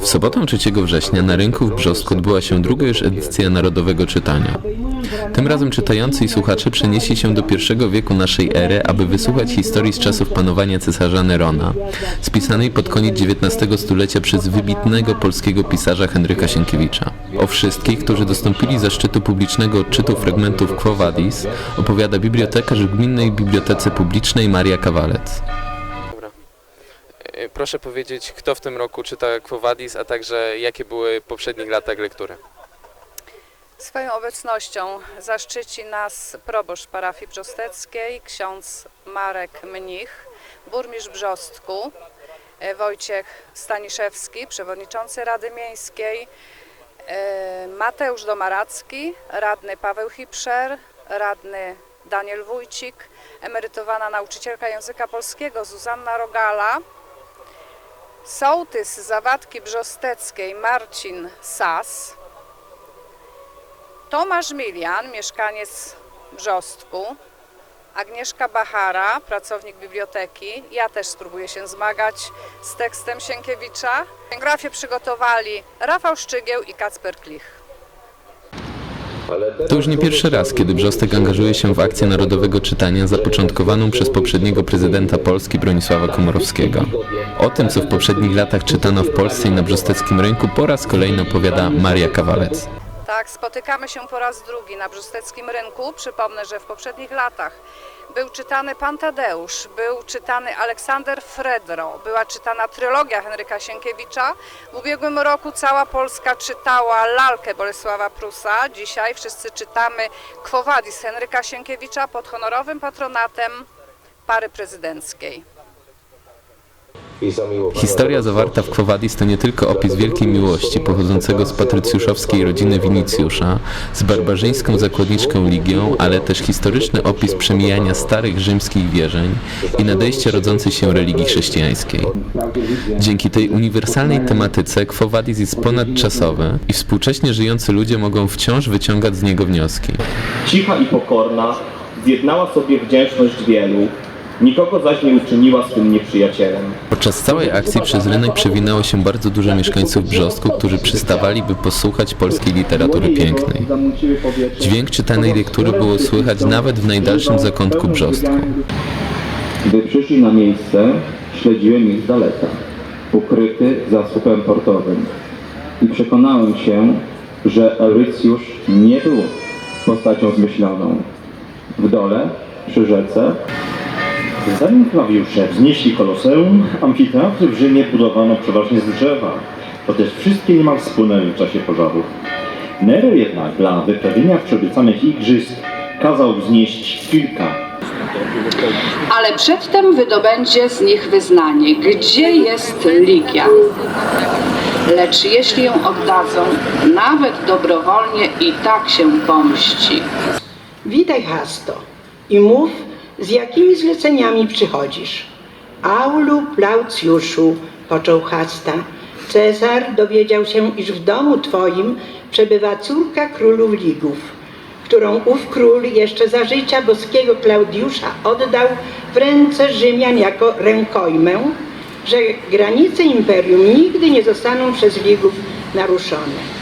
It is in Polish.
W sobotę 3 września na rynku w Brzostku odbyła się druga już edycja Narodowego Czytania. Tym razem czytający i słuchacze przenieśli się do pierwszego wieku naszej ery, aby wysłuchać historii z czasów panowania cesarza Nerona, spisanej pod koniec XIX stulecia przez wybitnego polskiego pisarza Henryka Sienkiewicza. O wszystkich, którzy dostąpili zaszczytu publicznego odczytu fragmentów Quo Vadis, opowiada bibliotekarz w Gminnej Bibliotece Publicznej Maria Kawalec. E, Proszę powiedzieć, kto w tym roku czyta Quo Vadis, a także jakie były poprzednich latach lektury? Swoją obecnością zaszczyci nas proboszcz parafii brzosteckiej, ksiądz Marek Mnich, burmistrz Brzostku, e, Wojciech Staniszewski, przewodniczący Rady Miejskiej, e, Mateusz Domaracki, radny Paweł Hipszer, radny Daniel Wójcik, emerytowana nauczycielka języka polskiego Zuzanna Rogala, sołtys Zawadki Brzosteckiej Marcin Sas, Tomasz Milian, mieszkaniec Brzostku, Agnieszka Bachara, pracownik biblioteki. Ja też spróbuję się zmagać z tekstem Sienkiewicza. Grafię przygotowali Rafał Szczygieł i Kacper Klich. To już nie pierwszy raz, kiedy Brzostek angażuje się w akcję Narodowego Czytania zapoczątkowaną przez poprzedniego prezydenta Polski Bronisława Komorowskiego. O tym, co w poprzednich latach czytano w Polsce i na brzosteckim rynku, po raz kolejny opowiada Maria Kawalec. Tak, spotykamy się po raz drugi na brzosteckim rynku. Przypomnę, że w poprzednich latach był czytany Pan Tadeusz, był czytany Aleksander Fredro, była czytana trylogia Henryka Sienkiewicza. W ubiegłym roku cała Polska czytała lalkę Bolesława Prusa. Dzisiaj wszyscy czytamy Quo Vadis Henryka Sienkiewicza pod honorowym patronatem pary prezydenckiej. Historia zawarta w Quo Vadis to nie tylko opis wielkiej miłości pochodzącego z patrycjuszowskiej rodziny Winicjusza z barbarzyńską zakładniczką Ligią, ale też historyczny opis przemijania starych rzymskich wierzeń i nadejścia rodzącej się religii chrześcijańskiej. Dzięki tej uniwersalnej tematyce Quo Vadis jest ponadczasowy i współcześnie żyjący ludzie mogą wciąż wyciągać z niego wnioski. Cicha i pokorna, zjednała sobie wdzięczność wielu, nikogo zaś nie uczyniła swym nieprzyjacielem. Podczas całej akcji przez rynek przewinęło się bardzo dużo mieszkańców Brzostku, którzy przystawali, by posłuchać polskiej literatury pięknej. Dźwięk czytanej lektury było słychać nawet w najdalszym zakątku Brzostku. Gdy przyszli na miejsce, śledziłem ich z daleka, ukryty za słupem portowym. I przekonałem się, że Eurycjusz nie był postacią zmyśloną. W dole, przy rzece, Zanim klawiusze wznieśli koloseum, amfiteatry w Rzymie budowano przeważnie z drzewa, też wszystkie niemal spłynęły w czasie pożarów. Nero jednak dla wyprawienia przyobiecanych igrzysk kazał wznieść kilka ale przedtem wydobędzie z nich wyznanie, gdzie jest Ligia. Lecz jeśli ją oddadzą, nawet dobrowolnie i tak się pomści. Witaj, Hasto, i mów, z jakimi zleceniami przychodzisz. Aulu Plaucjuszu, począł Hasta, Cezar dowiedział się, iż w domu twoim przebywa córka królów Ligów, którą ów król jeszcze za życia boskiego Klaudiusza oddał w ręce Rzymian jako rękojmę, że granice imperium nigdy nie zostaną przez Ligów naruszone.